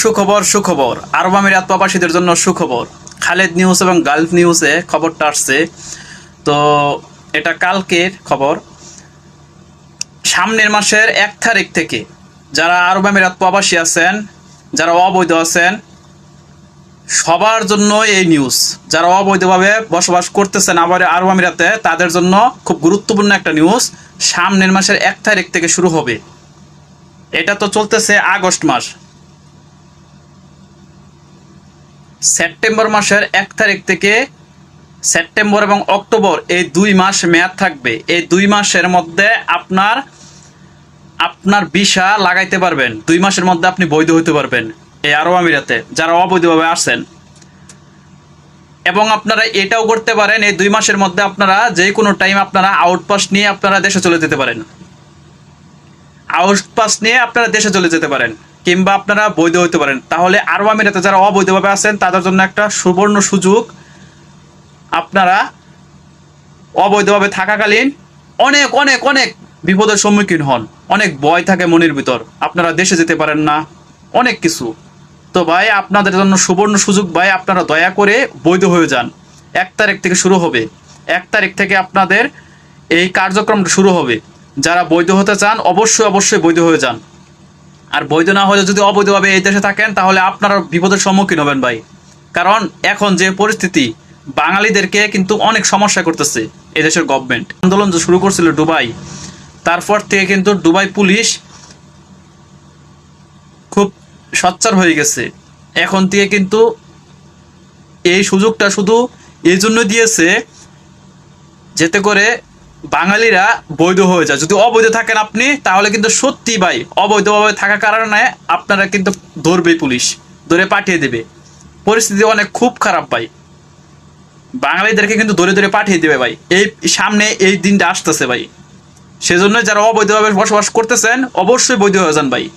সুখবর সুখবর। আরব আমিরাত প্রবাসীদের জন্য সুখবর। খালেদ নিউজ এবং গালফ নিউজে খবরটা আসছে। তো এটা কালকের খবর। সামনের মাসের এক তারিখ থেকে যারা আরব আমিরাত প্রবাসী আছেন, যারা অবৈধ আছেন, সবার জন্য এই নিউজ। যারা অবৈধভাবে বসবাস করতেছেন আবার আরব আমিরাতে, তাদের জন্য খুব গুরুত্বপূর্ণ একটা নিউজ। সামনের মাসের এক তারিখ থেকে শুরু হবে। এটা তো চলতেছে আগস্ট মাস। সেপ্টেম্বর মাসের এক তারিখ থেকে সেপ্টেম্বর এবং অক্টোবর এই দুই মাস মেয়াদ থাকবে। এই দুই মাসের মধ্যে আপনার আপনার ভিসা লাগাইতে পারবেন। দুই মাসের মধ্যে আপনি বৈধ হইতে পারবেন এই আরব আমিরাতে, যারা অবৈধভাবে আসেন এবং আপনারা এটাও করতে পারেন, এই দুই মাসের মধ্যে আপনারা যে কোনো টাইম আপনারা আউটপাস নিয়ে আপনারা দেশে চলে যেতে পারেন। আউটপাস নিয়ে আপনারা দেশে চলে যেতে পারেন। কিংবা আপনারা বৈধ হইতে পারেন। তাহলে আরব আমিরাতে যারা অবৈধভাবে আছেন, তাদের জন্য একটা সুবর্ণ সুযোগ। আপনারা অবৈধভাবে থাকাকালীন অনেক অনেক অনেক বিপদের সম্মুখীন হন। অনেক ভয় থাকে মনের ভিতর। আপনারা দেশে যেতে পারেন না। অনেক কিছু। তো ভাই, আপনাদের জন্য সুবর্ণ সুযোগ ভাই, আপনারা দয়া করে বৈধ হয়ে যান। এক তারিখ থেকে শুরু হবে। এক তারিখ থেকে আপনাদের এই কার্যক্রমটা শুরু হবে। যারা বৈধ হতে চান, অবশ্যই অবশ্যই বৈধ হয়ে যান। আর বৈধ না হলে যদি অবৈধভাবে এই দেশে থাকেন, তাহলে আপনারা বিপদের সম্মুখীন হবেন ভাই। কারণ এখন যে পরিস্থিতি, বাঙালিদেরকে কিন্তু অনেক সমস্যা করতেছে এই দেশের গভর্নমেন্ট আন্দোলন যে শুরু করছিল দুবাই, তারপর থেকে কিন্তু দুবাই পুলিশ খুব সচ্চার হয়ে গেছে। এখন থেকে কিন্তু এই সুযোগটা শুধু এই জন্য দিয়েছে, যেতে করে বাঙালিরা বৈধ হয়ে যায়। যদি অবৈধ থাকেন আপনি, তাহলে কিন্তু সত্যি ভাই, অবৈধভাবে থাকার কারণে আপনারা কিন্তু ধরবে পুলিশ, ধরে পাঠিয়ে দেবে। পরিস্থিতি অনেক খুব খারাপ ভাই। বাঙালিদেরকে কিন্তু ধরে ধরে পাঠিয়ে দেবে ভাই। এই সামনে এই দিনটা আসতেছে ভাই। সেজন্য যারা অবৈধভাবে বসবাস করতেছেন, অবশ্যই বৈধ হয়ে যান ভাই।